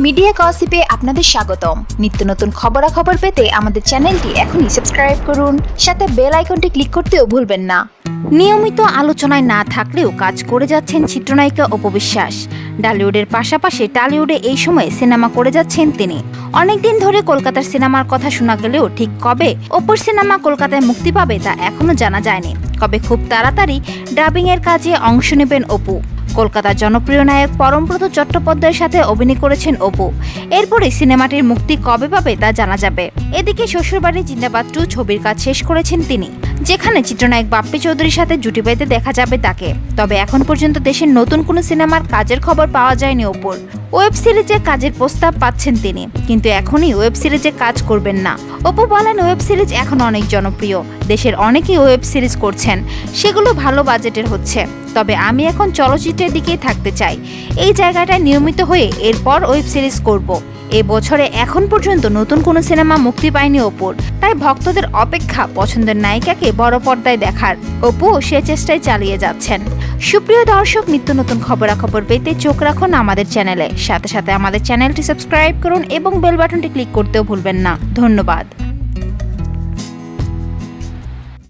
Media গসিপে আপনাদের স্বাগতম। নিত্য নতুন খবরাখবর পেতে আমাদের চ্যানেলটি এখনই সাবস্ক্রাইব করুন, সাথে বেল আইকনটি ক্লিক করতেও ভুলবেন না। নিয়মিত আলোচনায় না থাকলেও কাজ করে যাচ্ছেন চিত্রনায়িকা অপবিশ্বাস। ডালিউডের পাশাপাশি টালিউডে এই সময়ে সিনেমা করে যাচ্ছেন তিনি। অনেকদিন ধরে কলকাতার সিনেমার কথা শোনা গেলেও ঠিক কবে অপর সিনেমা কলকাতায় মুক্তি পাবে তা এখনও জানা যায়নি। কবে খুব তাড়াতাড়ি ডাবিং এর কাজে অংশ নেবেন অপু। কলকাতার জনপ্রিয় নায়ক পরমব্রত চট্টোপাধ্যায়ের সাথে অভিনয় করেছেন অপু। এরপরে সিনেমাটির মুক্তি কবে পাবে তা জানা যাবে। এদিকে শ্বশুরবাড়ি জিন্দাবাদ টু ছবির কাজ শেষ করেছেন তিনি, যেখানে চিত্রনায়ক বাপ্পি চৌধুরীর সাথে জুটি পেতে দেখা যাবে তাকে। তবে এখন পর্যন্ত দেশের নতুন কোনো সিনেমার কাজের খবর পাওয়া যায়নি অপুর। ওয়েব সিরিজে কাজের প্রস্তাব পাচ্ছেন তিনি, কিন্তু এখনই ওয়েব সিরিজে কাজ করবেন না। অপু বলেন, ওয়েব সিরিজ এখন অনেক জনপ্রিয়। দেশের অনেকেই ওয়েব সিরিজ করছেন। সেগুলো ভালো বাজেটের হচ্ছে। তবে আমি এখন চলচ্চিত্রের দিকেই থাকতে চাই। এই জায়গাটায় নিয়মিত হয়ে এরপর ওয়েব সিরিজ করব। এ বছরে এখন পর্যন্ত নতুন কোনো সিনেমা মুক্তি পায়নি অপুর। তাই ভক্তদের অপেক্ষা পছন্দের নায়িকাকে বড় পর্দায় দেখার। অপু সে চেষ্টায় চালিয়ে যাচ্ছেন। সুপ্রিয় দর্শক, নিত্য নতুন খবরাখবর পেতে চোখ রাখুন আমাদের চ্যানেলে। সাথে সাথে আমাদের চ্যানেলটি সাবস্ক্রাইব করুন এবং বেল বাটনটি ক্লিক করতেও ভুলবেন না। ধন্যবাদ।